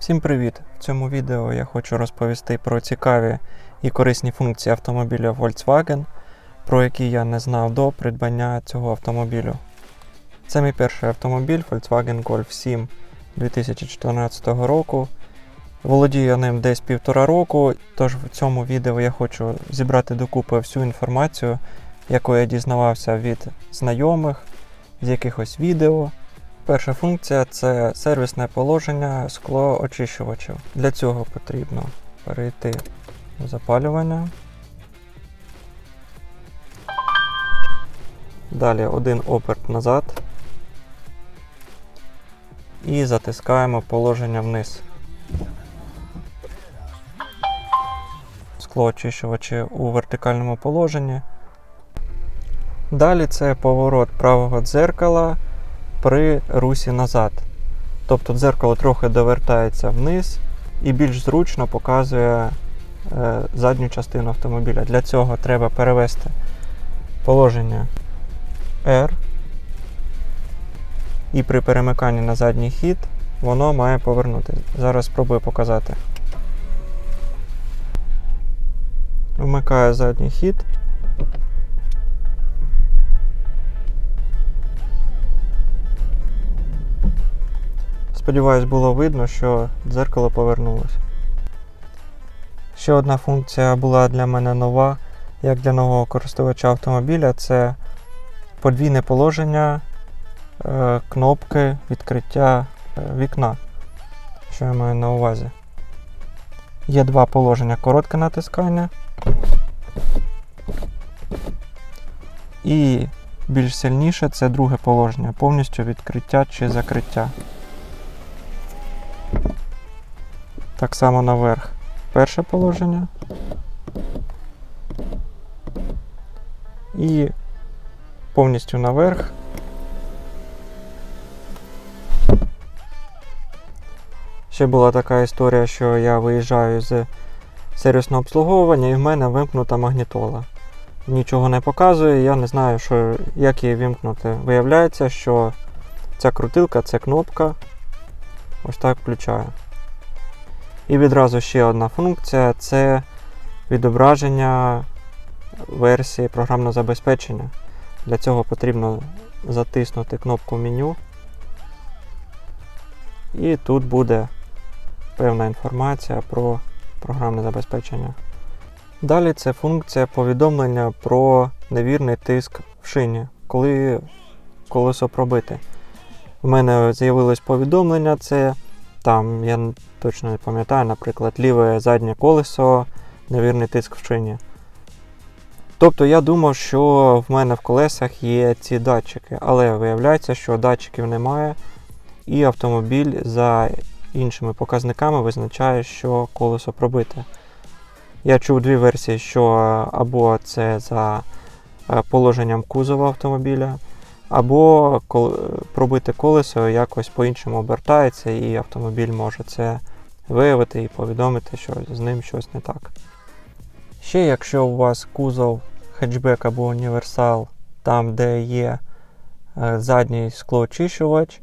Всім привіт! В цьому відео я хочу розповісти про цікаві і корисні функції автомобіля Volkswagen, про які я не знав до придбання цього автомобілю. Це мій перший автомобіль Volkswagen Golf 7 2014 року. Володію я ним десь півтора року, тож в цьому відео я хочу зібрати докупи всю інформацію, яку я дізнавався від знайомих, з якихось відео. Перша функція це сервісне положення склоочищувачів. Для цього потрібно перейти в запалювання. Далі один оберт назад. І затискаємо положення вниз. Склоочищувачі у вертикальному положенні. Далі це поворот правого дзеркала при русі назад. Тобто дзеркало трохи довертається вниз і більш зручно показує е, задню частину автомобіля. Для цього треба перевести положення R. І при перемиканні на задній хід воно має повернути. Зараз спробую показати. Вмикаю задній хід. Сподіваюсь, було видно, що дзеркало повернулося. Ще одна функція була для мене нова, як для нового користувача автомобіля, це подвійне положення е, кнопки відкриття е, вікна. Що я маю на увазі? Є два положення: коротке натискання і більш сильніше це друге положення, повністю відкриття чи закриття. Так само наверх. Перше положення. І повністю наверх. Ще була така історія, що я виїжджаю з сервісного обслуговування і в мене вимкнута магнітола. Нічого не показує, я не знаю, що, як її вимкнути. Виявляється, що ця крутилка це кнопка. Ось так включаю. І відразу ще одна функція це відображення версії програмного забезпечення. Для цього потрібно затиснути кнопку меню. І тут буде певна інформація про програмне забезпечення. Далі це функція повідомлення про невірний тиск в шині, коли колесо пробите. У мене з'явилось повідомлення, це там, я точно не пам'ятаю, наприклад, ліве заднє колесо, невірний тиск в шині. Тобто я думав, що в мене в колесах є ці датчики, але виявляється, що датчиків немає, і автомобіль за іншими показниками визначає, що колесо пробите. Я чув дві версії, що або це за е, положенням кузова автомобіля, або пробите колесо якось по-іншому обертається, і автомобіль може це виявити і повідомити, що з ним щось не так. Ще, якщо у вас кузов хетчбек або універсал, там, де є е, задній склоочищувач,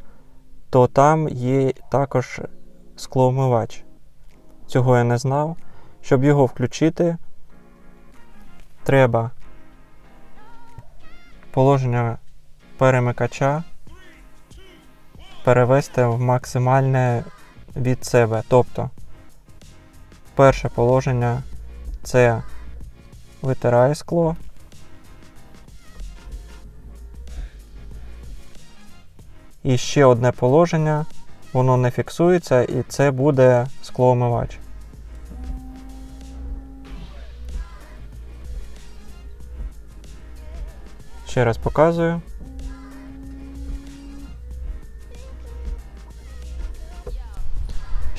то там є також склоомивач. Цього я не знав. Щоб його включити, треба положення перемикача перевести в максимальне від себе. Тобто, перше положення це витирає скло. І ще одне положення, воно не фіксується, і це буде склоомивач. Ще раз показую.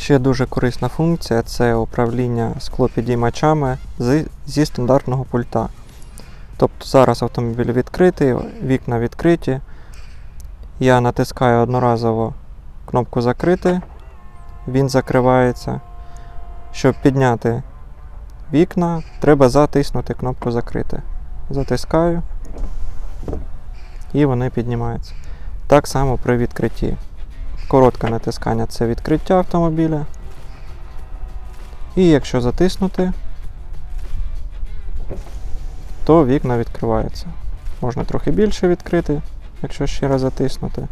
Ще дуже корисна функція це управління склопідіймачами зі стандартного пульта. Тобто зараз автомобіль відкритий, вікна відкриті. Я натискаю одноразово кнопку закрити, він закривається. Щоб підняти вікна, треба затиснути кнопку закрити. Затискаю і вони піднімаються. Так само при відкритті. Коротке натискання це відкриття автомобіля. І якщо затиснути, то вікна відкриваються. Можна трохи більше відкрити, якщо ще раз затиснути.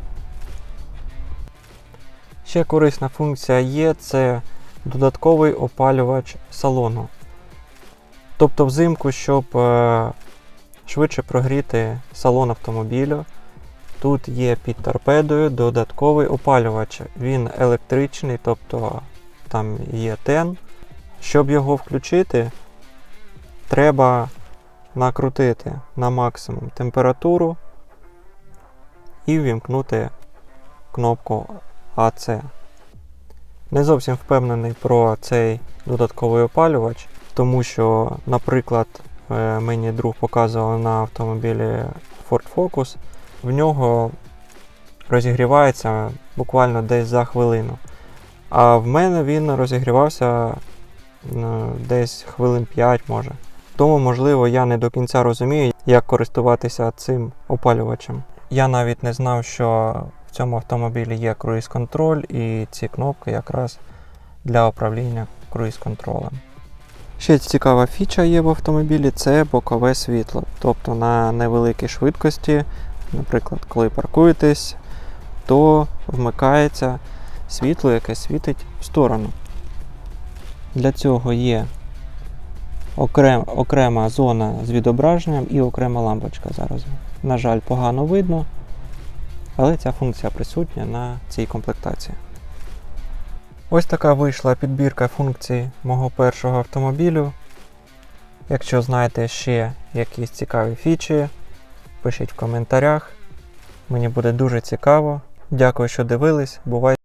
Ще корисна функція є це додатковий опалювач салону. Тобто взимку, щоб е, швидше прогріти салон автомобілю, тут є під торпедою додатковий опалювач. Він електричний, тобто там є тен. Щоб його включити, треба накрутити на максимум температуру і ввімкнути кнопку АЦ. Не зовсім впевнений про цей додатковий опалювач, тому що, наприклад, е, мені друг показував на автомобілі Ford Focus, в нього розігрівається буквально десь за хвилину. А в мене він розігрівався десь хвилин 5 може. Тому, можливо, я не до кінця розумію, як користуватися цим опалювачем. Я навіть не знав, що в цьому автомобілі є круїз-контроль, і ці кнопки якраз для управління круїз-контролем. Ще цікава фіча є в автомобілі це бокове світло. Тобто на невеликій швидкості, наприклад, коли паркуєтесь, то вмикається світло, яке світить в сторону. Для цього є окрем, окрема зона з відображенням і окрема лампочка зараз. На жаль, погано видно, але ця функція присутня на цій комплектації. Ось така вийшла підбірка функцій мого першого автомобілю. Якщо знаєте ще якісь цікаві фічі, пишіть в коментарях. Мені буде дуже цікаво. Дякую, що дивились. Бувайте!